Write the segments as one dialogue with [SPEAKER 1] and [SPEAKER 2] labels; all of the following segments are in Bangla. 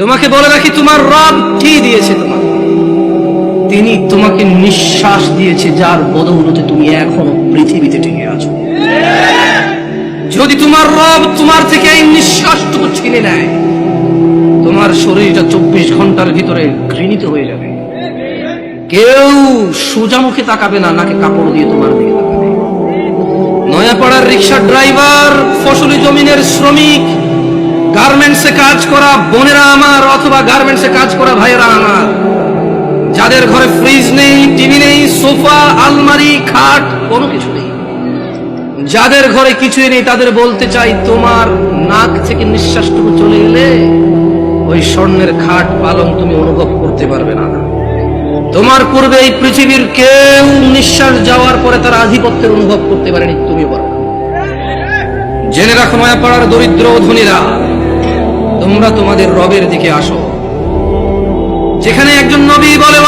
[SPEAKER 1] তোমাকে বলে রাখি, তোমার রব কি দিয়েছে তোমাকে? তিনি তোমাকে নিঃশ্বাস দিয়েছে, যার বদৌলতে তুমি এখনও পৃথিবীতে টিকে আছো। যদি তোমার রব তোমার থেকে এই নিঃশ্বাসটুকু ছিনে নেয়, তোমার শরীরটা চব্বিশ ঘণ্টার ভিতরে ঘৃণিত হয়ে যাবে। কেউ সোজা মুখে তাকাবে না, নাকি কাপড় দিয়ে তোমার দিকে তাকাবে। নয়াপাড়ার রিক্সা ড্রাইভার, ফসলি জমিনের শ্রমিক গার্মেন্টসে কাজ করা বোনেরা আমার, অথবা গার্মেন্টসে কাজ করা ভাইয়েরা আমার। যাদের ঘরে ফ্রিজ নেই টিভি নেই সোফা আলমারি, খাট, কোনো কিছু নেই। যাদের ঘরে কিছুই নেই, তাদের বলতে চাই, তোমার নাক থেকে নিঃশ্বাসটুকু চলে এলে ওই স্বর্ণের খাট পালং তুমি অনুভব করতে পারবে না। তোমার পূর্বে এই পৃথিবীর কেউ নিঃশ্বাস যাওয়ার পরে তার আধিপত্যের অনুভব করতে পারেনি, তুমি না। জেনে রাখো মায়াপাড়ার দরিদ্র ধনীরা, তোমরা তোমাদের রবের দিকে আসো। যেখানে একজন নবী বলে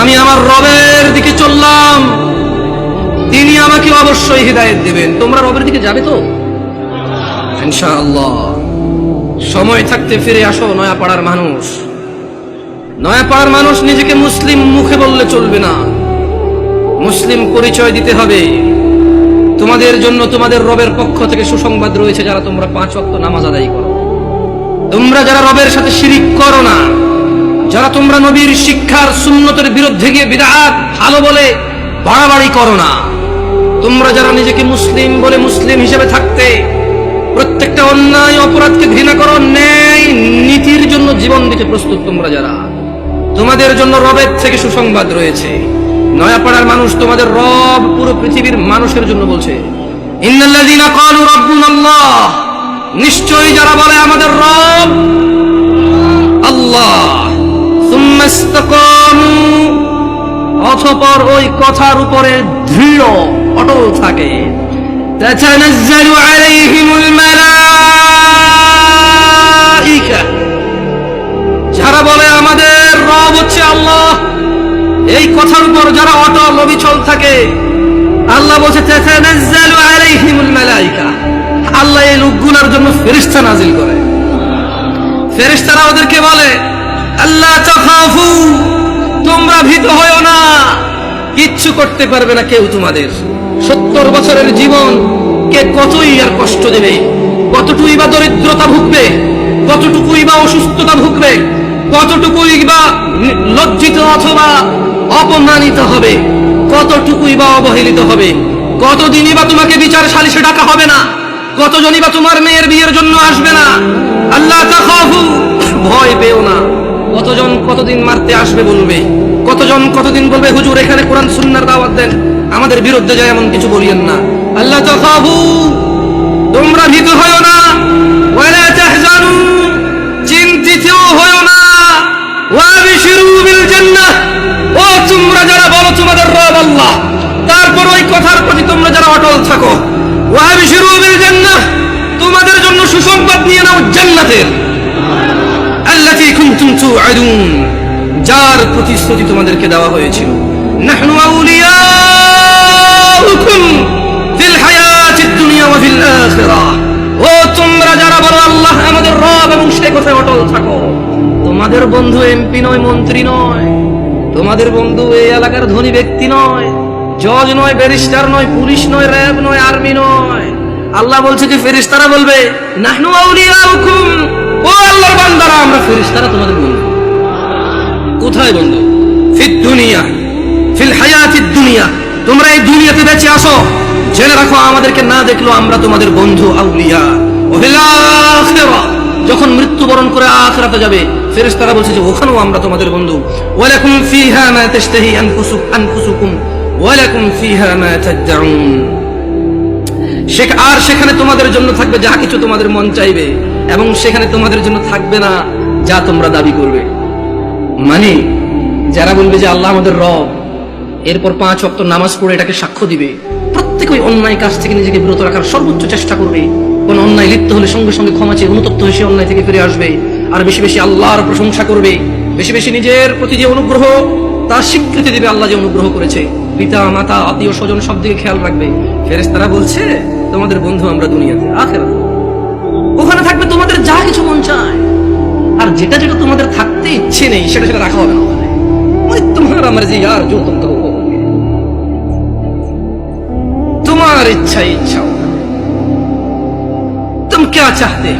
[SPEAKER 1] আমি আমার রবের দিকে চললাম। তিনি আমাকে অবশ্যই হৃদায়ত দেবেন। তোমরা রবের দিকে যাবে তো? সময় থাকতে ফিরে আসো, নয়াপাড়ার মানুষ। নয়াপাড়ার মানুষ নিজেকে মুসলিম মুখে বললে চলবে না। মুসলিম পরিচয় দিতে হবে। তোমাদের জন্য তোমাদের রবের পক্ষ থেকে সুসংবাদ রয়েছে যারা তোমরা পাঁচ ওয়াক্ত নামাজ আদায় করো। তোমরা যারা রবের সাথে শিরিক করো না, যারা তোমরা নবীর শিক্ষার সুন্নতের বিরুদ্ধে গিয়ে বিদাত, ভালো বলে বাড়াবাড়ি করো না। তোমরা যারা নিজেকে মুসলিম বলে মুসলিম হিসেবে থাকতে, প্রত্যেকটা অন্যায় অপরাধকে ঘৃণা করো, ন্যায় নীতির জন্য জীবন দিতে প্রস্তুত তোমরা যারা। তোমাদের জন্য রবের থেকে সুসংবাদ রয়েছে। নয়াপাড়ার মানুষ তোমাদের রব পুরো পৃথিবীর মানুষের জন্য বলছে। নিশ্চয়ই যারা বলে আমাদের রব, আল্লাহ। অথপর ওই কথার উপরে দৃঢ়, অটল থাকে। যারা বলে আমাদের এই কথার উপর যারা অটল অবিচল থাকে, আল্লাহ বলছে আল্লাহ এই লোকগুলোর জন্য ফেরেশতা নাজিল করে। ফেরেশতারা ওদেরকে বলে আল্লাহ তাখাফু, তোমরা ভীত হয়ো না। কিচ্ছু করতে পারবে না কেউ তোমাদের। সত্তর বছরের জীবন কে কতই আর কষ্ট দেবে? কতটুকুই বা দরিদ্রতা ভুগবে? কতটুকুই বা অসুস্থতা ভুগবে? কতটুকুই বা লজ্জিত অথবা অপমানিত হবে। কতটুকুই বা অবহেলিত হবে? কতদিনই বা তোমাকে বিচার সালিশে ডাকা হবে না? কতজনই বা তোমার মেয়ের বিয়ের জন্য আসবে না? আল্লাহ ভয় পেও না। কতজন কতদিন মারতে আসবে বলবে? কতজন কতদিন বলবে, হুজুর, এখানে কোরআন সুন্নার দাওয়াত দেন। আমাদের বিরুদ্ধে যায় এমন কিছু বলিয়েন না। আল্লাহ তোমরা ভীত হয়ো না। অটল থাকো। তোমাদের জন্য সুসংবাদ নিয়ে নাও জান্নাতের যার প্রতিশ্রুতি তোমাদেরকে দেওয়া হয়েছিল। তোমাদের বন্ধু এমপি নয়, মন্ত্রী নয়। তোমাদের বন্ধু এই এলাকার ধনী ব্যক্তি নয়। জজ নয়, ব্যারিস্টার নয়, পুলিশ নয়, র্যাব নয়, আর্মি নয়। আল্লাহ বলছে যে ফেরেশতারা বলবে, নাহনু আউলিয়াউকুম। ও আল্লাহর বান্দারা, আমরা ফেরেশতারা তোমাদের বন্ধু। কোথায় বন্ধু? দুনিয়া, ফিল দুনিয়া। তোমরা এই দুনিয়াতে বেঁচে আসো। জেনে রাখো, আমাদেরকে না দেখল আমরা তোমাদের বন্ধু আউলিয়া। যখন মৃত্যুবরণ করে আখিরাতে যাবে, ফেরেশতারা বলছে যে, ওখানেও আমরা তোমাদের বন্ধু। ওয়ালাকুম ফিহা মা তাশতাহি আনফুসুক, আনফুসুকুম। আর সেখানে তোমাদের জন্য থাকবে যা কিছু তোমাদের মন চাইবে এবং সেখানে তোমাদের জন্য থাকবে না যা তোমরা দাবি করবে। মানে যারা বলবে যে আল্লাহ আমাদের রব, এরপর পাঁচ অক্ত নামাজ পড়ে এটাকে সাক্ষ্য দিবে, প্রত্যেক ওই অন্যায় কাজ থেকে নিজেকে বিরত রাখার সর্বোচ্চ চেষ্টা করবে। কোন অন্যায় লিপ্ত হলে সঙ্গে সঙ্গে ক্ষমা চেয়ে অনুতপ্ত হয়ে সে অন্যায় থেকে ফিরে আসবে আর বেশি বেশি আল্লাহর প্রশংসা করবে। বেশি বেশি নিজের প্রতি যে অনুগ্রহ তার স্বীকৃতি দিবে আল্লাহ যে অনুগ্রহ করেছে। পিতা, মাতা, আত্মীয় স্বজন সব দিকে খেয়াল রাখবে। ফেরেস তারা বলছে, তোমাদের বন্ধু আমরা দুনিয়াতে আখের ওখানে থাকবে তোমাদের যা কিছু মন চায়। আর যেটা যেটা তোমাদের থাকতে ইচ্ছে নেই, সেটা সেটা রাখা হবে না তোমার আমার যে আর যো তুমি তোমার ইচ্ছা ইচ্ছা তুমি কে চাহতে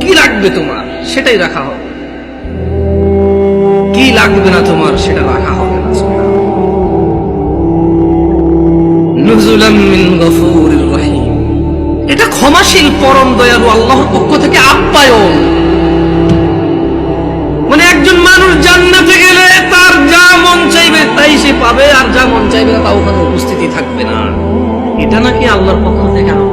[SPEAKER 1] কি লাগবে তোমার? সেটাই রাখা হবে। লাগবে না তোমার, সেটা রাখা হবে না এটা ক্ষমাশীল, পরম দয়ালু, আল্লাহর পক্ষ থেকে আপ্যায়ন। মানে একজন মানুষ জান্নাতে গেলে তার যা মন চাইবে তাই সে পাবে, আর যা মন চাইবে তা ওখানে উপস্থিতি থাকবে না। এটা নাকি আল্লাহর পক্ষ থেকে আপ